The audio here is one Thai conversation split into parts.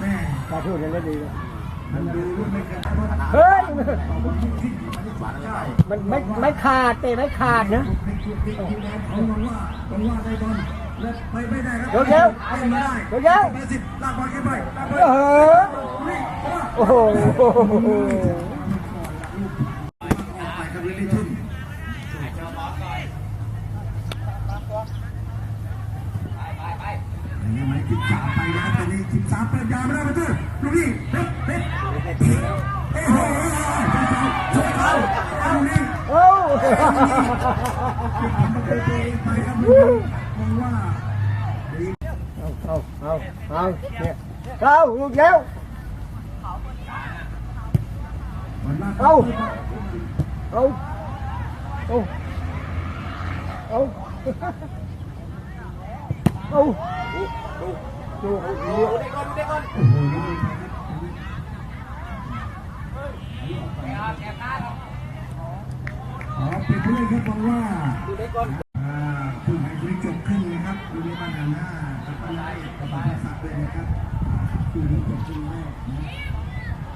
แม่ตาพูดกันแล้วดีเลยมันดูไม่กระเฮ้ยใช่มันไม่ไม่ขาดเตะไม่ขาดนะเป็นจุดติดทีแดงของบอลว่าบอลว่าได้บอลและไปไม่ได้ครับเดี๋ยวเดี๋ยวไปไม่ได้เดี๋ยวเดี๋ยวไปสิบลากบอลขึ้นไปลากบอลเออนี่ว่าโอ้โหออกไปครับเรนนี่ทุ่นยังไงสิบสามไป นะครับตอนนี้สิบสามเปิดยาวไม่ได้ประตูลูกนี้เฮ้ยเฮ้ยเฮ้ยโอ้โหช่วยเขาเอาลูกนี้โอ้มันไปตัวเองไปครับลูกนี้มองว่าดีเอาเอาเอาเนี่ยเข้าลูกแล้วมันมากเอาเอาเอาเอา เอาดูดูโอ้โหลูกนี้อ๋อเป็นเพื่อนครับมองว่าอ่าผู้ให้บริจบขึ้นนะครับดูในบ้านหน้ากับปลายกับปลายสักเลยนะครับดูดีจบขึ้นแรกนะ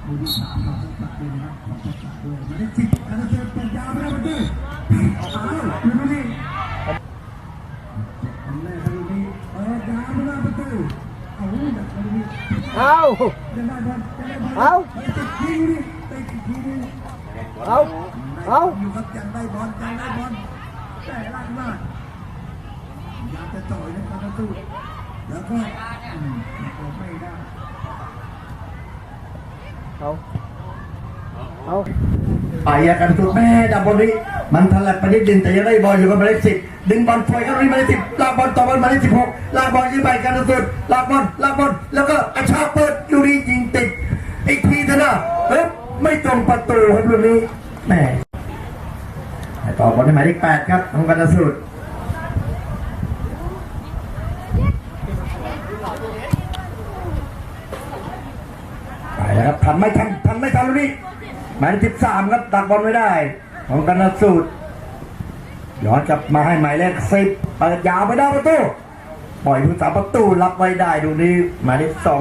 ดูดีสามเราต้องตัดด้วยนะครับขอตัดตัดด้วยมาได้สิบอันนั้นเป็นปัญญาไม่ได้ประตูออกมาดูดูนี่ เอาเอาเอาเอาอยู่กับจังได้บอลจังได้บอลแต่ลั่นมากอยากจะจ่อยนะครับประตูแล้วก็ไม่ได้เขา เอาไปอะกันสุดแม่ดับบอลนี้มันทะลักไปนิดนึงแต่ยังได้บอลอยู่กับหมายเลขสิบดึงบอลปล่อยเข้าไปหมายเลขสิบลากบอลต่อบอลหมายเลขสิบหกลากบอลยิงไปกันสุดลากบอลลากบอลแล้วก็กระชากเปิดลูกนี้ยิงติดอีกทีเถอะนะเฮ้ยไม่ตรงประตูครับลูกนี้แม่ต่อบอลในหมายเลขแปดครับของกันสุดไปแล้วครับทันไม่ทันทันไม่ทันลูกนี้ หมายเลขสิบสามครับดักบอลไม่ได้ ของกันสูตรย้อนกลับมาให้หมายเลขสิบเปิดยาวไปได้ประตูปล่อยผู้สาประตูรับไว้ได้ดูนี่หมายเลขสอง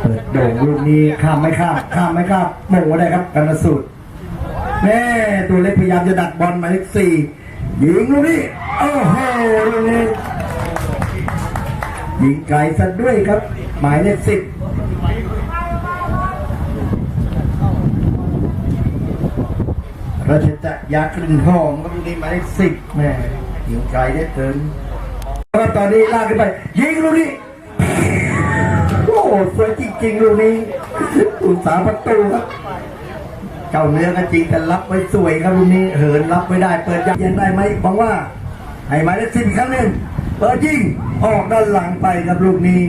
เปิดโด่งลูกนี้ข้ามไม่ข้ามข้ามไม่ข้ามโมงได้ครับกันสูตรแม่ตัวเล็กพยายามจะดักบอลหมายเลขสี่ยิงลูกนี้โอ้โหลูกนี้ยิงไกลซะด้วยครับ หมายเลขสิบ ราชจักรยากลิ่นหอมก็มีในหมายเลขสิบแม่ยิงไกลได้เกินครับตอนนี้ลากขึ้นไป ยิงลูกนี้โอ้โหสวยจริงๆลูกนี้อุตสาประตูครับเจ้าเนื้อก็จริงแต่รับไว้สวยครับลูกนี้เหินรับไม่ได้ เปิดยันได้ไหมหวังว่าให้หมายเลขสิบครั้งหนึ่งเปิดยิงออกด้านหลังไปครับลูกนี้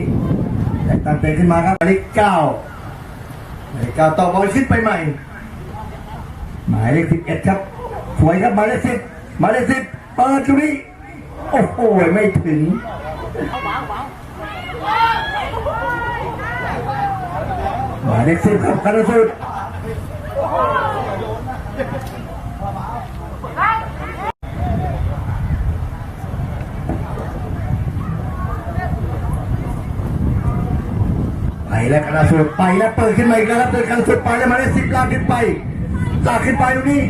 แต่ตั้งเตะขึ้นมาครับหมายเลขเก้าหมายเลขเก้าต่อบอลขึ้นไปใหม่ หมายเลขสิบเอ็ดครับ สวยครับหมายเลขสิบหมายเลขสิบเปิดตรงนี้โอ้โหไม่ถึงหมายเลขสิบครับคาราสุดไปแล้วคาราสุดไปแล้วเปิดขึ้นมาอีกแล้วครับเดินคาราสุดไปแล้วหมายเลขสิบลากขึ้นไป ลากขึ้นไปตรงนี้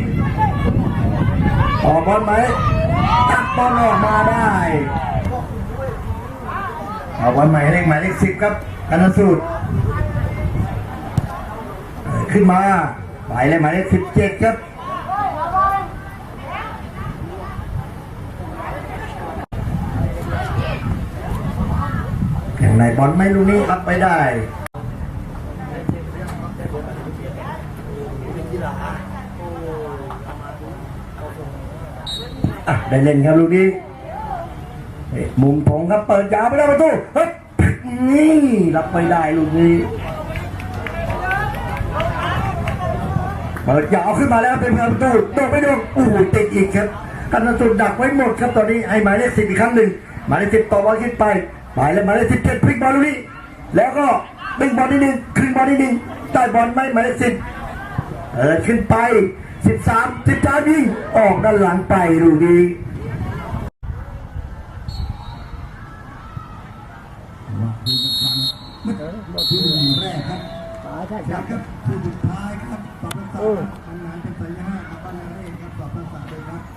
ออกบอลไหมตัดบอลออกมาได้เอาบอลใหม่เลขหมายเลขสิบครับกันนสูตรขึ้นมาไปเลยหมายเลขสิบเจ็ดครับอย่างไรบอลไม่ลูกนี้รับไปได้ อะได้เล่นครับลูกนี้เฮ้ยมุมของครับเปิดยาวไปได้ประตูเฮ้ยนี่รับไม่ได้ลูกนี้เปิดยาวขึ้นมาแล้วเป็นประตูโดนไม่โดนโอ้โหติดอีกครับกันสุดดักไว้หมดครับตอนนี้ให้หมายเลขสิบอีกครั้งหนึ่งหมายเลขสิบต่อบอลขึ้นไปหมายเลขหมายเลขสิบเจ็ดพลิกบอลลูกนี้แล้วก็ดึงบอลนิดนึงครึ่งบอลนิดนึงได้บอลไหมหมายเลขสิบ เออขึ้นไป 13 13ยิงออกด้านหลังไปดูดีมันทีแรกครับป๋าใช่ครับที่สุดท้ายครับสองพันสามทำงานเป็นสัญญาห้าครับปัญหาเองครับสองพันสามเลยครับ